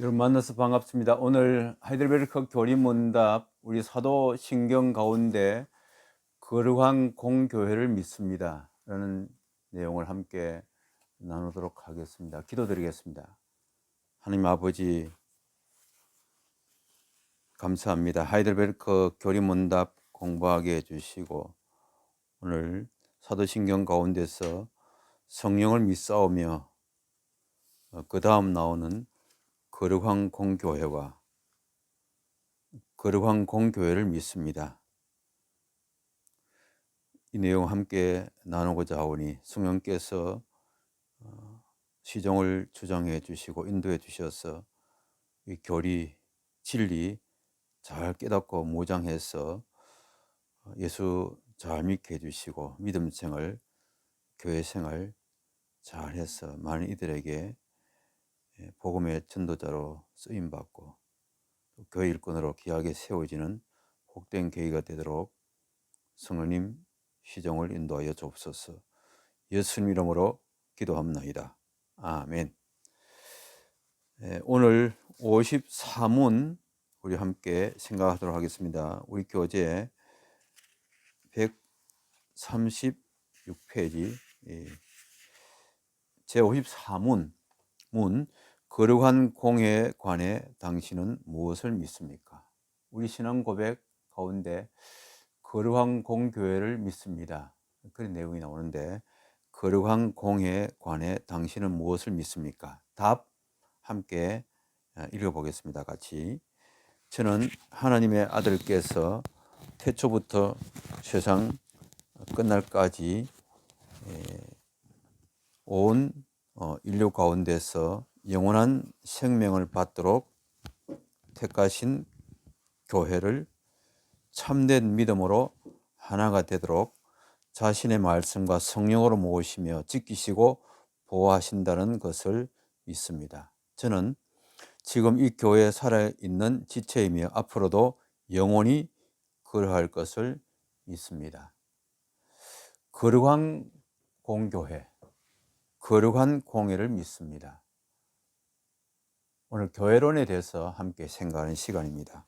여러분 만나서 반갑습니다. 오늘 하이델베르크 교리문답 우리 사도 신경 가운데 거룩한 공교회를 믿습니다. 라는 내용을 함께 나누도록 하겠습니다. 기도드리겠습니다. 하나님 아버지 감사합니다. 하이델베르크 교리문답 공부하게 해주시고 오늘 사도신경 가운데서 성령을 믿사오며 그 다음 나오는 거룩한 공교회와 거룩한 공교회를 믿습니다. 이 내용 함께 나누고자 하오니 성령께서 어, 시종을 주장해 주시고 인도해 주셔서 이 교리 진리 잘 깨닫고 모장해서 예수 잘 믿게 해주시고 믿음 생활 교회 생활 잘 해서 많은 이들에게 예, 복음의 전도자로 쓰임 받고 교회 일꾼으로 귀하게 세워지는 복된 계기가 되도록 성령님 시종을 인도하여 주옵소서. 예수님 이름으로 기도합나이다. 아멘. 예, 오늘 54문 우리 함께 생각하도록 하겠습니다. 우리 교재 136페이지 제 54문 문 거룩한 공에 관해 당신은 무엇을 믿습니까? 우리 신앙 고백 가운데 거룩한 공교회를 믿습니다. 그런 내용이 나오는데 거룩한 공에 관해 당신은 무엇을 믿습니까? 답 함께 읽어보겠습니다. 같이 저는 하나님의 아들께서 태초부터 세상 끝날까지 온 어, 인류 가운데서 영원한 생명을 받도록 택하신 교회를 참된 믿음으로 하나가 되도록 자신의 말씀과 성령으로 모으시며 지키시고 보호하신다는 것을 믿습니다. 저는 지금 이 교회에 살아있는 지체이며 앞으로도 영원히 그러할 것을 믿습니다. 거룩한 공교회, 거룩한 공예를 믿습니다. 오늘 교회론에 대해서 함께 생각하는 시간입니다.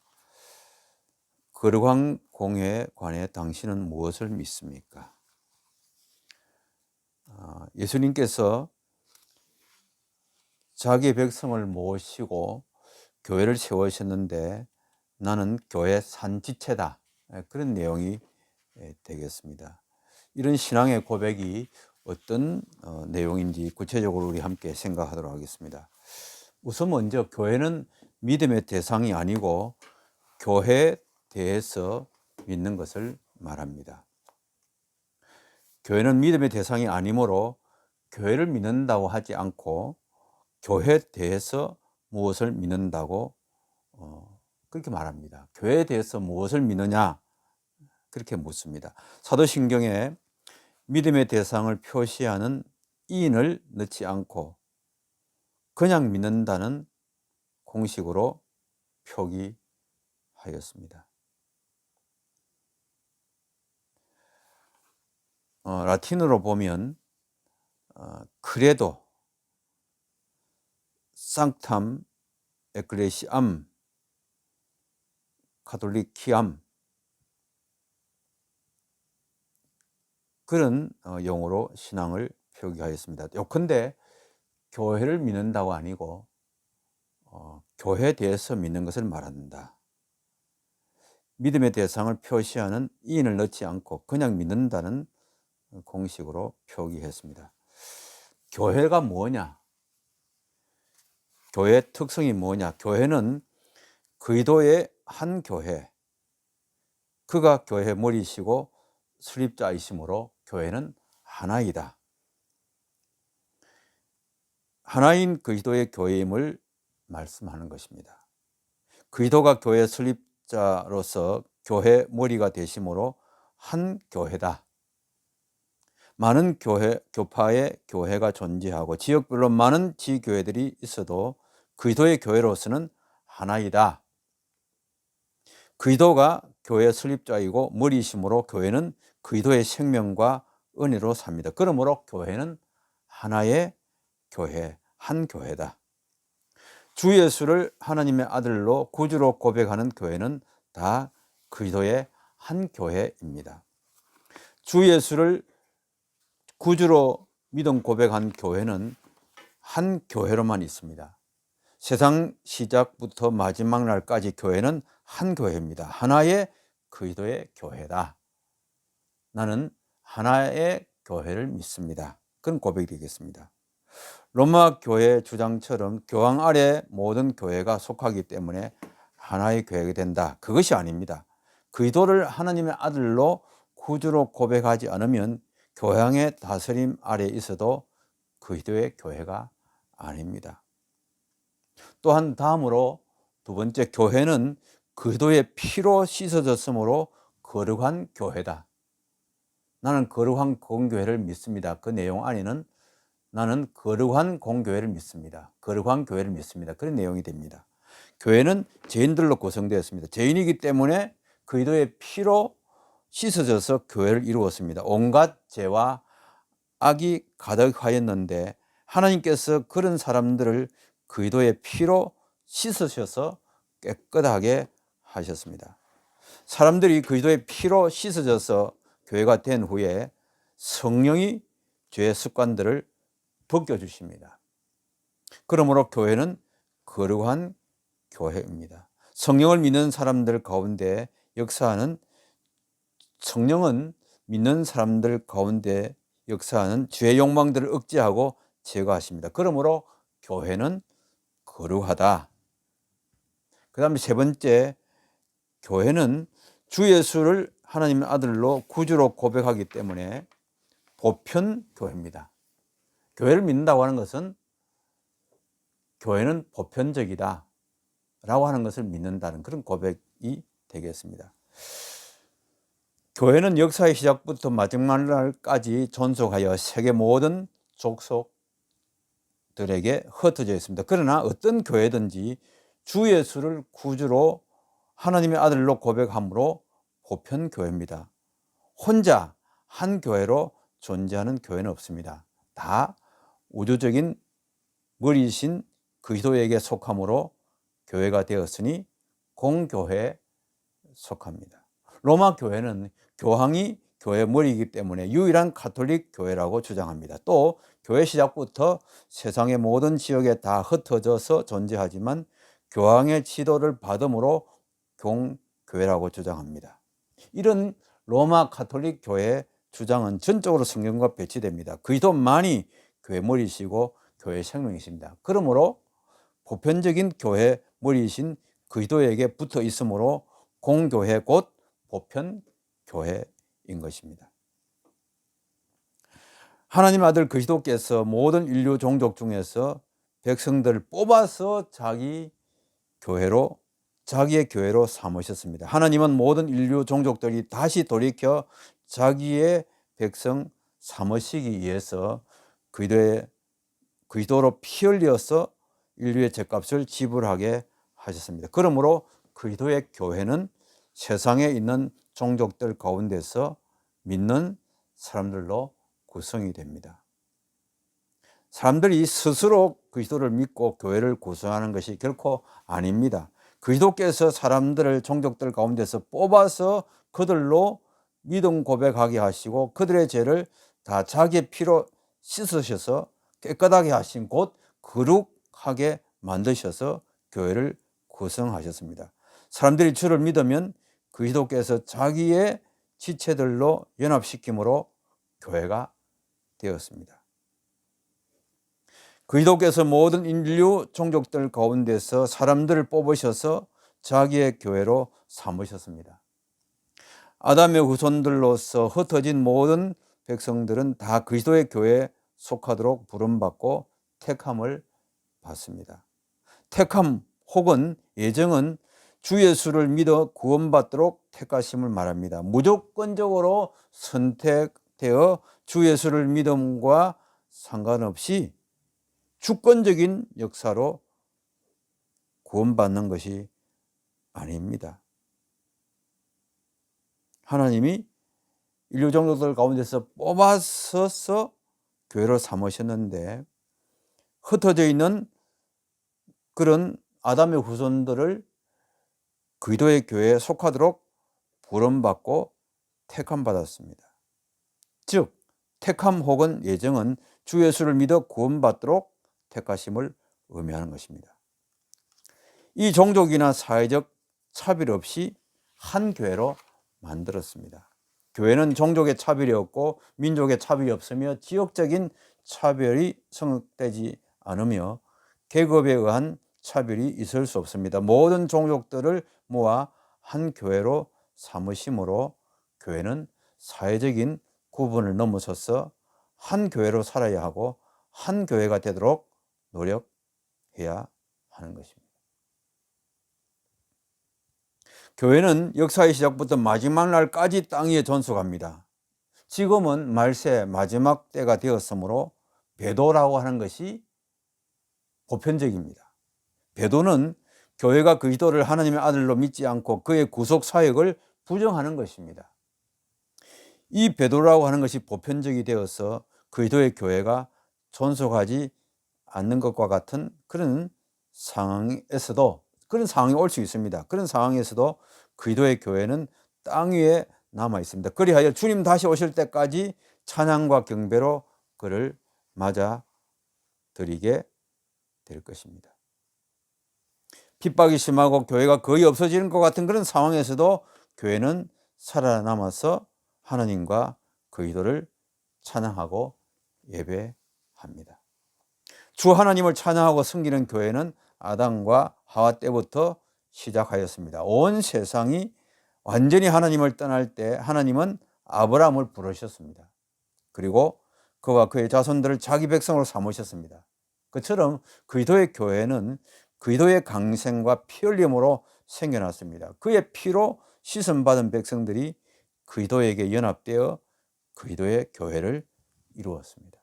거룩한 공예에 관해 당신은 무엇을 믿습니까? 아, 예수님께서 자기 백성을 모시고 교회를 세우셨는데 나는 교회 산지체다. 예, 그런 내용이 예, 되겠습니다. 이런 신앙의 고백이 어떤 어, 내용인지 구체적으로 우리 함께 생각하도록 하겠습니다. 우선 먼저 교회는 믿음의 대상이 아니고 교회에 대해서 믿는 것을 말합니다. 교회는 믿음의 대상이 아니므로 교회를 믿는다고 하지 않고 교회에 대해서 무엇을 믿는다고 어, 그렇게 말합니다. 교회에 대해서 무엇을 믿느냐 그렇게 묻습니다. 사도신경에 믿음의 대상을 표시하는 인을 넣지 않고 그냥 믿는다는 공식으로 표기하였습니다. 어, 라틴어로 보면 어, 크레도, 쌍탐, 에클레시암, 카톨리키암 그런 어, 용어로 신앙을 표기하였습니다. 요컨대 교회를 믿는다고 아니고 어, 교회에 대해서 믿는 것을 말한다. 믿음의 대상을 표시하는 인을 넣지 않고 그냥 믿는다는 공식으로 표기했습니다. 교회가 뭐냐? 교회의 특성이 뭐냐? 교회는 그리도의 한 교회. 그가 교회 머리시고 수립자이심으로 교회는 하나이다. 하나인 그리스도의 교회임을 말씀하는 것입니다. 그리스도가 교회 설립자로서 교회 머리가 되심으로 한 교회다. 많은 교회 교파의 교회가 존재하고 지역별로 많은 지교회들이 있어도 그리스도의 교회로서는 하나이다. 그리스도가 교회 설립자이고 머리이심으로 교회는 그리스도의 생명과 은혜로 삽니다. 그러므로 교회는 하나의 교회, 한 교회다. 주 예수를 하나님의 아들로 구주로 고백하는 교회는 다 그리스도의 한 교회입니다. 주 예수를 구주로 믿음 고백한 교회는 한 교회로만 있습니다. 세상 시작부터 마지막 날까지 교회는 한 교회입니다. 하나의 그리스도의 교회다. 나는 하나의 교회를 믿습니다. 그런 고백이 되겠습니다. 로마 교회 주장처럼 교황 아래 모든 교회가 속하기 때문에 하나의 교회가 된다. 그것이 아닙니다. 그리스도를 하나님의 아들로 구주로 고백하지 않으면 교황의 다스림 아래 있어도 그리스도의 교회가 아닙니다. 또한 다음으로 두 번째 교회는 그리스도의 피로 씻어졌으므로 거룩한 교회다. 나는 거룩한 공교회를 믿습니다. 그 내용 안에는 나는 거룩한 공교회를 믿습니다. 거룩한 교회를 믿습니다. 그런 내용이 됩니다. 교회는 죄인들로 구성되었습니다. 죄인이기 때문에 그리스도의 피로 씻어져서 교회를 이루었습니다. 온갖 죄와 악이 가득하였는데 하나님께서 그런 사람들을 그리스도의 피로 씻으셔서 깨끗하게 하셨습니다. 사람들이 그리스도의 피로 씻어져서 교회가 된 후에 성령이 죄의 습관들을 벗겨 주십니다. 그러므로 교회는 거룩한 교회입니다. 성령을 믿는 사람들 가운데 역사하는 성령은 믿는 사람들 가운데 역사하는 죄의 욕망들을 억제하고 제거하십니다. 그러므로 교회는 거룩하다. 그 다음에 세 번째, 교회는 주 예수를 하나님의 아들로 구주로 고백하기 때문에 보편 교회입니다. 교회를 믿는다고 하는 것은 교회는 보편적이다. 라고 하는 것을 믿는다는 그런 고백이 되겠습니다. 교회는 역사의 시작부터 마지막 날까지 존속하여 세계 모든 족속들에게 흩어져 있습니다. 그러나 어떤 교회든지 주 예수를 구주로 하나님의 아들로 고백함으로 보편 교회입니다. 혼자 한 교회로 존재하는 교회는 없습니다. 다 우주적인 머리신 그리스도에게 속함으로 교회가 되었으니 공교회에 속합니다. 로마 교회는 교황이 교회 머리이기 때문에 유일한 카톨릭 교회라고 주장합니다. 또 교회 시작부터 세상의 모든 지역에 다 흩어져서 존재하지만 교황의 지도를 받음으로 공교회라고 주장합니다. 이런 로마 카톨릭 교회의 주장은 전적으로 성경과 배치됩니다. 그리스도만이 교회 머리시고 교회 생명이십니다. 그러므로 보편적인 교회 머리이신 그리스도에게 붙어 있으므로 공교회 곧 보편 교회인 것입니다. 하나님 아들 그리스도께서 모든 인류 종족 중에서 백성들을 뽑아서 자기 교회로 자기의 교회로 삼으셨습니다. 하나님은 모든 인류 종족들이 다시 돌이켜 자기의 백성 삼으시기 위해서 그리스도의 그리스도로 피 흘려서 인류의 죄값을 지불하게 하셨습니다. 그러므로 그리스도의 교회는 세상에 있는 종족들 가운데서 믿는 사람들로 구성이 됩니다. 사람들이 스스로 그리스도를 믿고 교회를 구성하는 것이 결코 아닙니다. 그리스도께서 사람들을 종족들 가운데서 뽑아서 그들로 믿음 고백하게 하시고 그들의 죄를 다 자기의 피로 씻으셔서 깨끗하게 하신 곧 거룩하게 만드셔서 교회를 구성하셨습니다. 사람들이 주를 믿으면 그리스도께서 자기의 지체들로 연합시킴으로 교회가 되었습니다. 그리스도께서 모든 인류 종족들 가운데서 사람들을 뽑으셔서 자기의 교회로 삼으셨습니다. 아담의 후손들로서 흩어진 모든 백성들은 다 그리스도의 교회에 속하도록 부름받고 택함을 받습니다. 택함 혹은 예정은 주 예수를 믿어 구원받도록 택하심을 말합니다. 무조건적으로 선택되어 주 예수를 믿음과 상관없이 주권적인 역사로 구원받는 것이 아닙니다. 하나님이 인류 종족들 가운데서 뽑아서서 교회로 삼으셨는데 흩어져 있는 그런 아담의 후손들을 그리스도의 교회에 속하도록 부름받고 택함 받았습니다. 즉 택함 혹은 예정은 주 예수를 믿어 구원받도록 택하심을 의미하는 것입니다. 이 종족이나 사회적 차별 없이 한 교회로 만들었습니다. 교회는 종족의 차별이 없고 민족의 차별이 없으며 지역적인 차별이 성립되지 않으며 계급에 의한 차별이 있을 수 없습니다. 모든 종족들을 모아 한 교회로 삼으심으로 교회는 사회적인 구분을 넘어서서 한 교회로 살아야 하고 한 교회가 되도록 노력해야 하는 것입니다. 교회는 역사의 시작부터 마지막 날까지 땅 위에 전속합니다. 지금은 말세 마지막 때가 되었으므로 배도라고 하는 것이 보편적입니다. 배도는 교회가 그리스도를 하나님의 아들로 믿지 않고 그의 구속 사역을 부정하는 것입니다. 이 배도라고 하는 것이 보편적이 되어서 그리스도의 교회가 존속하지 않는 것과 같은 그런 상황에서도 그런 상황이 올 수 있습니다. 그런 상황에서도 그리스도의 교회는 땅 위에 남아 있습니다. 그리하여 주님 다시 오실 때까지 찬양과 경배로 그를 맞아 드리게 될 것입니다. 핍박이 심하고 교회가 거의 없어지는 것 같은 그런 상황에서도 교회는 살아남아서 하나님과 그리스도를 찬양하고 예배합니다. 주 하나님을 찬양하고 섬기는 교회는 아담과 하와 때부터 시작하였습니다. 온 세상이 완전히 하나님을 떠날 때 하나님은 아브라함을 부르셨습니다. 그리고 그와 그의 자손들을 자기 백성으로 삼으셨습니다. 그처럼 그리스도의 교회는 그리스도의 강생과 피 흘림으로 생겨났습니다. 그의 피로 씻음 받은 백성들이 그리스도에게 연합되어 그리스도의 교회를 이루었습니다.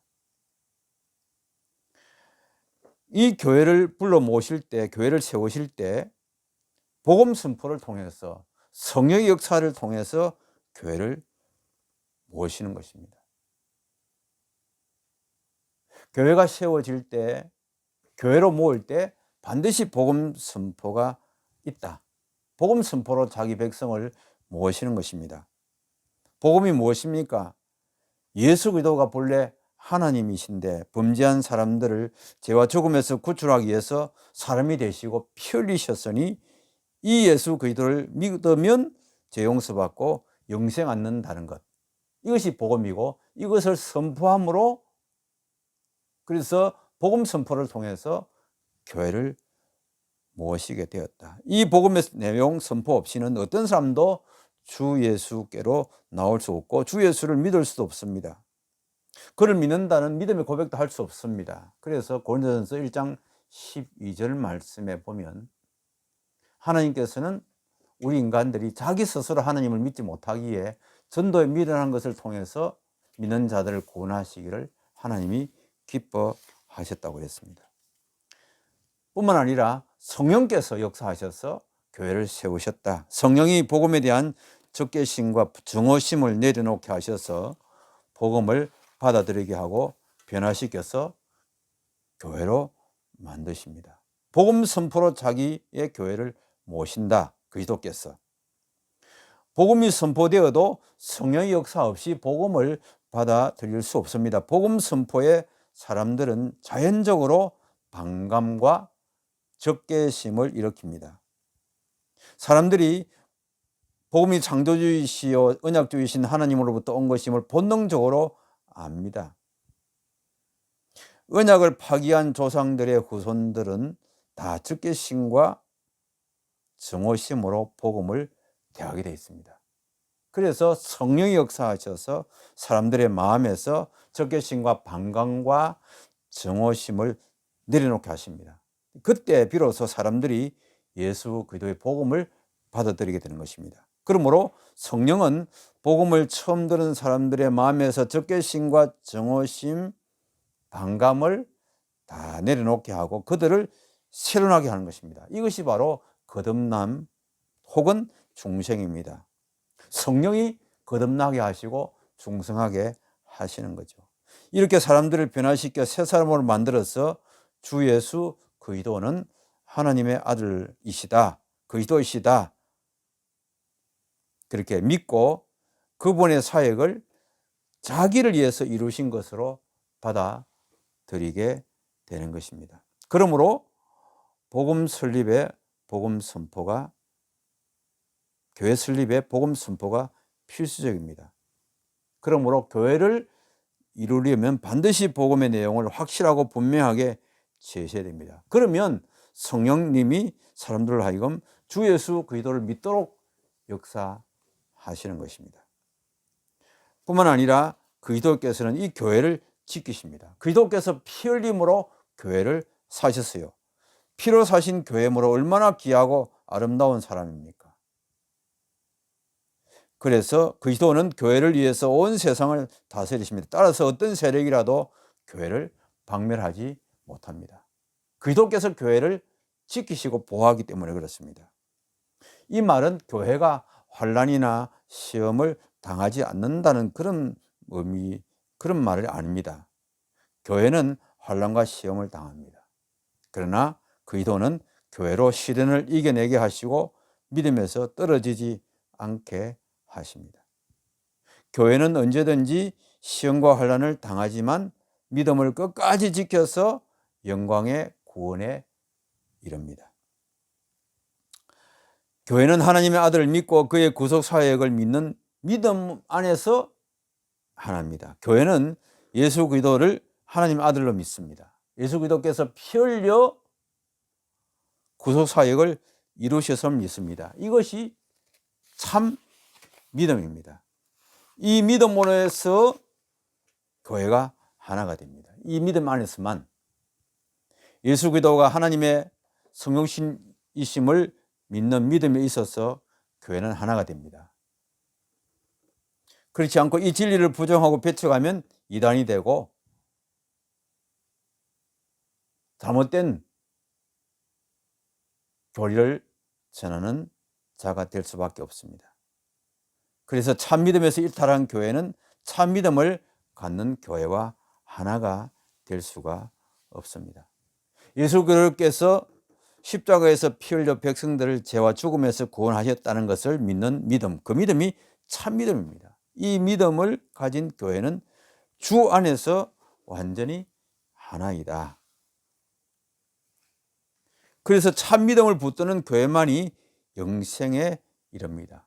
이 교회를 불러 모실 때, 교회를 세우실 때 복음 선포를 통해서 성령의 역사를 통해서 교회를 모시는 것입니다. 교회가 세워질 때, 교회로 모을 때 반드시 복음 선포가 있다. 복음 선포로 자기 백성을 모시는 것입니다. 복음이 무엇입니까? 예수 그리스도가 본래 하나님이신데 범죄한 사람들을 죄와 죽음에서 구출하기 위해서 사람이 되시고 피 흘리셨으니 이 예수 그리스도를 믿으면 죄 용서받고 영생 얻는다는 것. 이것이 복음이고 이것을 선포함으로 그래서 복음 선포를 통해서 교회를 모시게 되었다. 이 복음의 내용 선포 없이는 어떤 사람도 주 예수께로 나올 수 없고 주 예수를 믿을 수도 없습니다. 그를 믿는다는 믿음의 고백도 할 수 없습니다. 그래서 고린도전서 1장 12절 말씀에 보면 하나님께서는 우리 인간들이 자기 스스로 하나님을 믿지 못하기에 전도에 미련한 것을 통해서 믿는 자들을 구원하시기를 하나님이 기뻐하셨다고 했습니다. 뿐만 아니라 성령께서 역사하셔서 교회를 세우셨다. 성령이 복음에 대한 적개심과 증오심을 내려놓게 하셔서 복음을 받아들이게 하고 변화시켜서 교회로 만드십니다. 복음 선포로 자기의 교회를 모신다. 그리스도께서. 복음이 선포되어도 성령의 역사 없이 복음을 받아들일 수 없습니다. 복음 선포에 사람들은 자연적으로 반감과 적개심을 일으킵니다. 사람들이 복음이 창조주이시요 언약주이신 하나님으로부터 온 것임을 본능적으로 압니다. 언약을 파기한 조상들의 후손들은 다 적개심과 증오심으로 복음을 대하게 되어 있습니다. 그래서 성령이 역사하셔서 사람들의 마음에서 적개심과 반감과 증오심을 내려놓게 하십니다. 그때 비로소 사람들이 예수 그리스도의 복음을 받아들이게 되는 것입니다. 그러므로 성령은 복음을 처음 들은 사람들의 마음에서 적개심과 정오심, 반감을 다 내려놓게 하고 그들을 새로나게 하는 것입니다. 이것이 바로 거듭남 혹은 중생입니다. 성령이 거듭나게 하시고 중성하게 하시는 거죠. 이렇게 사람들을 변화시켜 새 사람으로 만들어서 주 예수 그리스도는 하나님의 아들이시다. 그리스도이시다. 그렇게 믿고 그분의 사역을 자기를 위해서 이루신 것으로 받아들이게 되는 것입니다. 그러므로 복음 설립의 복음 선포가 교회 설립의 복음 선포가 필수적입니다. 그러므로 교회를 이루려면 반드시 복음의 내용을 확실하고 분명하게 제시해야 됩니다. 그러면 성령님이 사람들을 하여금 주 예수 그리스도를 믿도록 역사 하시는 것입니다. 뿐만 아니라 그리스도께서는 이 교회를 지키십니다. 그리스도께서 피 흘림으로 교회를 사셨어요. 피로 사신 교회므로 얼마나 귀하고 아름다운 사람입니까? 그래서 그리스도는 교회를 위해서 온 세상을 다스리십니다. 따라서 어떤 세력이라도 교회를 박멸하지 못합니다. 그리스도께서 교회를 지키시고 보호하기 때문에 그렇습니다. 이 말은 교회가 환란이나 시험을 당하지 않는다는 그런 의미, 그런 말이 아닙니다. 교회는 환란과 시험을 당합니다. 그러나 그리스도는 교회로 시련을 이겨내게 하시고 믿음에서 떨어지지 않게 하십니다. 교회는 언제든지 시험과 환란을 당하지만 믿음을 끝까지 지켜서 영광의 구원에 이릅니다. 교회는 하나님의 아들을 믿고 그의 구속 사역을 믿는 믿음 안에서 하나입니다. 교회는 예수 그리스도를 하나님 아들로 믿습니다. 예수 그리스도께서 피 흘려 구속 사역을 이루셔서 믿습니다. 이것이 참 믿음입니다. 이 믿음으로서 교회가 하나가 됩니다. 이 믿음 안에서만 예수 그리스도가 하나님의 성령신이심을 믿는 믿음에 있어서 교회는 하나가 됩니다. 그렇지 않고 이 진리를 부정하고 배척하면 이단이 되고 잘못된 교리를 전하는 자가 될 수밖에 없습니다. 그래서 참 믿음에서 일탈한 교회는 참 믿음을 갖는 교회와 하나가 될 수가 없습니다. 예수 그리스도께서 십자가에서 피 흘려 백성들을 죄와 죽음에서 구원하셨다는 것을 믿는 믿음, 그 믿음이 참 믿음입니다. 이 믿음을 가진 교회는 주 안에서 완전히 하나이다. 그래서 참 믿음을 붙드는 교회만이 영생에 이릅니다.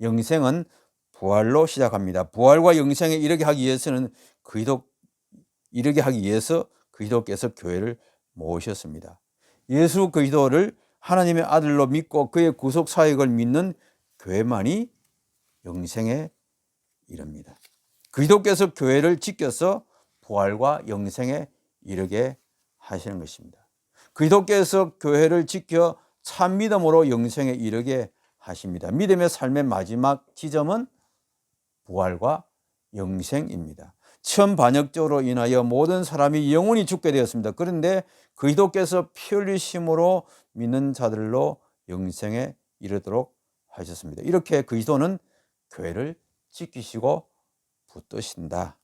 영생은 부활로 시작합니다. 부활과 영생에 이르게 하기 위해서는 그리스도 이르게 하기 위해서 그리스도께서 교회를 모으셨습니다. 예수 그리스도를 하나님의 아들로 믿고 그의 구속 사역을 믿는 교회만이 영생에 이릅니다. 그리스도께서 교회를 지켜서 부활과 영생에 이르게 하시는 것입니다. 그리스도께서 교회를 지켜 참 믿음으로 영생에 이르게 하십니다. 믿음의 삶의 마지막 지점은 부활과 영생입니다. 처음 반역적으로 인하여 모든 사람이 영원히 죽게 되었습니다. 그런데 그리스도께서 피 흘리심으로 믿는 자들로 영생에 이르도록 하셨습니다. 이렇게 그리스도는 교회를 지키시고 붙드신다.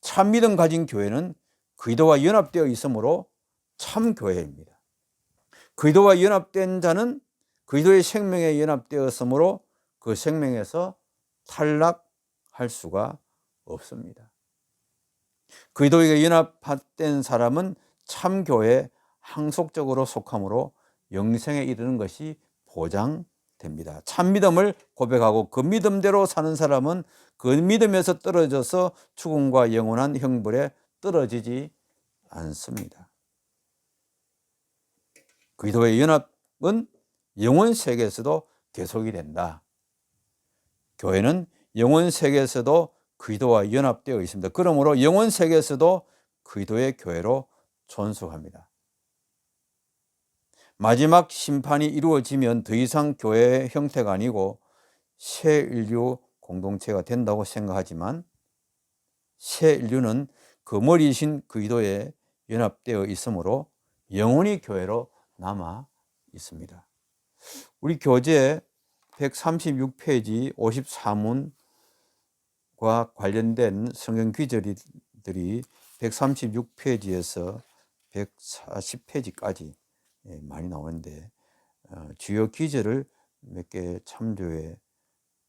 참 믿음 가진 교회는 그리스도와 연합되어 있으므로 참 교회입니다. 그리스도와 연합된 자는 그리스도의 생명에 연합되었으므로 그 생명에서 탈락 할 수가 없습니다. 그리스도에게 연합된 사람은 참 교회에 항속적으로 속함으로 영생에 이르는 것이 보장됩니다. 참 믿음을 고백하고 그 믿음대로 사는 사람은 그 믿음에서 떨어져서 죽음과 영원한 형벌에 떨어지지 않습니다. 그리스도의 연합은 영원 세계에서도 계속이 된다. 교회는 영원 세계에서도 그리스도와 연합되어 있습니다. 그러므로 영원 세계에서도 그리스도의 교회로 존속합니다. 마지막 심판이 이루어지면 더 이상 교회의 형태가 아니고 새 인류 공동체가 된다고 생각하지만 새 인류는 그 머리이신 그리스도에 연합되어 있으므로 영원히 교회로 남아 있습니다. 우리 교재 136페이지 54문 과 관련된 성경 귀절들이 136페이지에서 140페이지까지 예, 많이 나오는데 어, 주요 기제를 몇개 참조해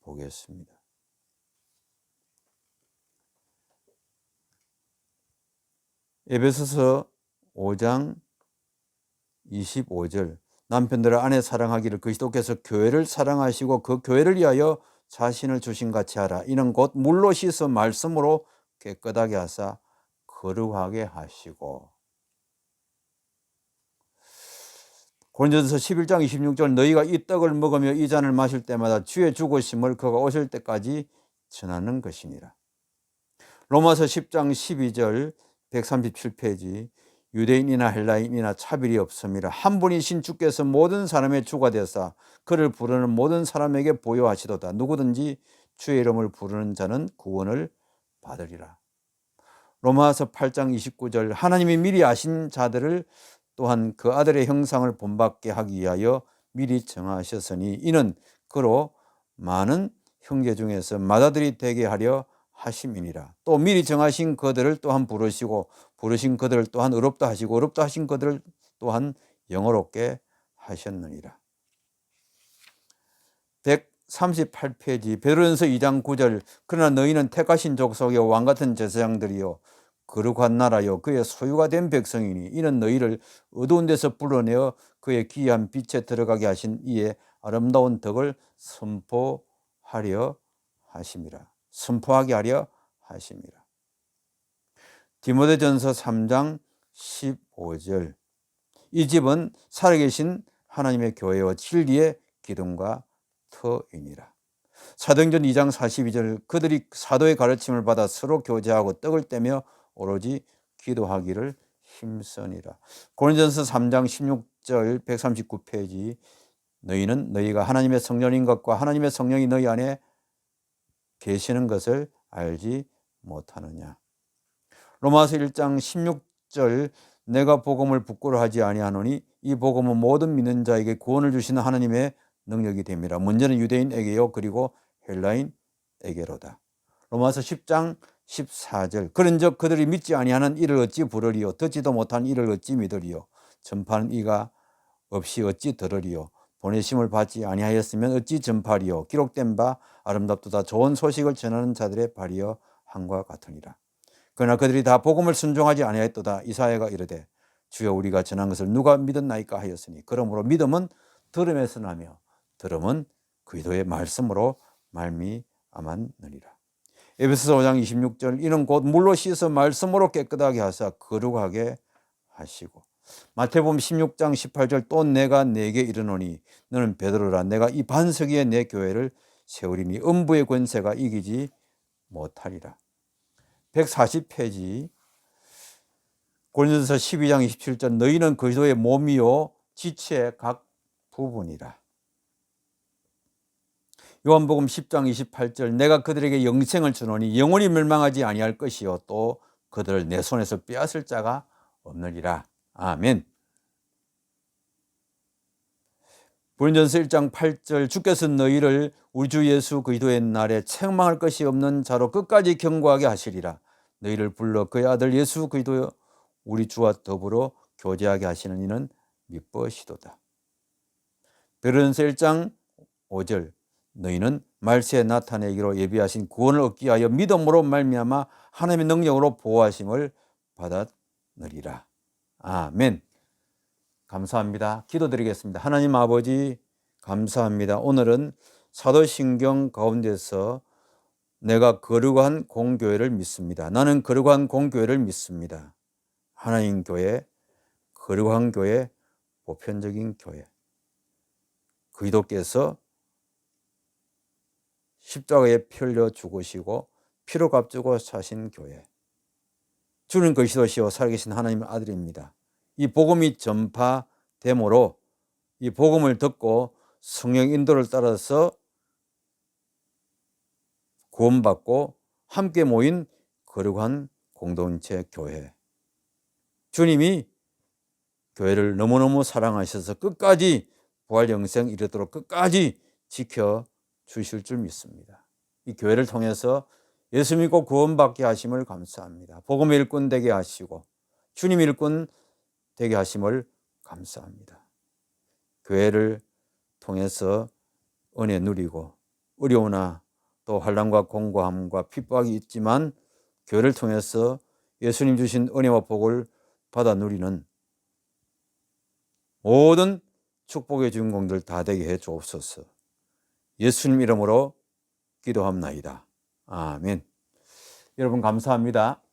보겠습니다. 에베소서 5장 25절 남편들을 아내 사랑하기를 그리스도께서 교회를 사랑하시고 그 교회를 위하여 자신을 주신 같이 하라 이는 곧 물로 씻어 말씀으로 깨끗하게 하사 거룩하게 하시고 고린도전서 11장 26절 너희가 이 떡을 먹으며 이 잔을 마실 때마다 주의 죽으심을 그가 오실 때까지 전하는 것이니라. 로마서 10장 12절 137페이지 유대인이나 헬라인이나 차별이 없음이라 한 분이신 주께서 모든 사람의 주가 되사 그를 부르는 모든 사람에게 보여하시도다 누구든지 주의 이름을 부르는 자는 구원을 받으리라. 로마서 8장 29절 하나님이 미리 아신 자들을 또한 그 아들의 형상을 본받게 하기 위하여 미리 정하셨으니 이는 그로 많은 형제 중에서 맏아들이 되게 하려 하심이니라. 또 미리 정하신 그들을 또한 부르시고 부르신 그들을 또한 의롭다 하시고 의롭다 하신 그들을 또한 영어롭게 하셨느니라. 138페이지 베드로전서 2장 9절 그러나 너희는 택하신 족속의 왕 같은 제사장들이요 거룩한 나라요 그의 소유가 된 백성이니 이는 너희를 어두운 데서 불러내어 그의 귀한 빛에 들어가게 하신 이의 아름다운 덕을 선포하려 하심이라 선포하게 하려 하심이라 디모데전서 3장 15절 이 집은 살아계신 하나님의 교회와 진리의 기둥과 터이니라 사도행전 2장 42절 그들이 사도의 가르침을 받아 서로 교제하고 떡을 떼며 오로지 기도하기를 힘쓰니라. 고린전서 3장 16절 139페이지 너희는 너희가 하나님의 성령인 것과 하나님의 성령이 너희 안에 계시는 것을 알지 못하느냐. 로마서 1장 16절 내가 복음을 부끄러워하지 아니하노니 이 복음은 모든 믿는 자에게 구원을 주시는 하나님의 능력이 됩니다. 문제는 유대인에게요 그리고 헬라인에게로다. 로마서 10장 14절 그런즉 그들이 믿지 아니하는 이를 어찌 부르리요? 듣지도 못한 이를 어찌 믿으리요? 전파는 이가 없이 어찌 들으리요? 보내심을 받지 아니하였으면 어찌 전파리요? 기록된 바 아름답도다. 좋은 소식을 전하는 자들의 발이여 한과 같으니라 그러나 그들이 다 복음을 순종하지 아니하였도다. 이사야가 이르되 주여 우리가 전한 것을 누가 믿었나이까 하였으니 그러므로 믿음은 들음에서 나며 들음은 그리스도의 말씀으로 말미암았느니라. 에베소서 5장 26절 이는 곧 물로 씻어 말씀으로 깨끗하게 하사 거룩하게 하시고 마태복음 16장 18절 또 내가 내게 이르노니 너는 베드로라. 내가 이 반석 위에 내 교회를 세우리니 음부의 권세가 이기지 못하리라 140페이지 고린도서 12장 27절 너희는 그리스도의 몸이요 지체의 각 부분이라 요한복음 10장 28절 내가 그들에게 영생을 주노니 영원히 멸망하지 아니할 것이요 또 그들을 내 손에서 빼앗을 자가 없느니라. 아멘. 본전서 1장 8절 주께서 너희를 우리 주 예수 그리스도의 날에 책망할 것이 없는 자로 끝까지 경고하게 하시리라. 너희를 불러 그의 아들 예수 그리스도 우리 주와 더불어 교제하게 하시는 이는 미쁘시도다. 베르전서 1장 5절 너희는 말세에 나타내기로 예비하신 구원을 얻기 위하여 믿음으로 말미암아 하나님의 능력으로 보호하심을 받았느리라. 아멘. 감사합니다. 기도드리겠습니다. 하나님 아버지 감사합니다. 오늘은 사도신경 가운데서 내가 거룩한 공교회를 믿습니다. 나는 거룩한 공교회를 믿습니다. 하나님 교회, 거룩한 교회, 보편적인 교회. 그리도께서 십자가에 피 흘려 죽으시고 피로 값주고 사신 교회. 주는 그리스도시요 살아계신 하나님의 아들입니다. 이 복음이 전파됨으로 이 복음을 듣고 성령 인도를 따라서 구원받고 함께 모인 거룩한 공동체 교회. 주님이 교회를 너무너무 사랑하셔서 끝까지 부활 영생 이르도록 끝까지 지켜 주실 줄 믿습니다. 이 교회를 통해서 예수 믿고 구원받게 하심을 감사합니다. 복음 일꾼 되게 하시고 주님 일꾼 되게 하심을 감사합니다. 교회를 통해서 은혜 누리고 어려우나 또 환란과 공고함과 핍박이 있지만 교회를 통해서 예수님 주신 은혜와 복을 받아 누리는 모든 축복의 주인공들 다 되게 해 주옵소서. 예수님 이름으로 기도합나이다. 아멘. 여러분 감사합니다.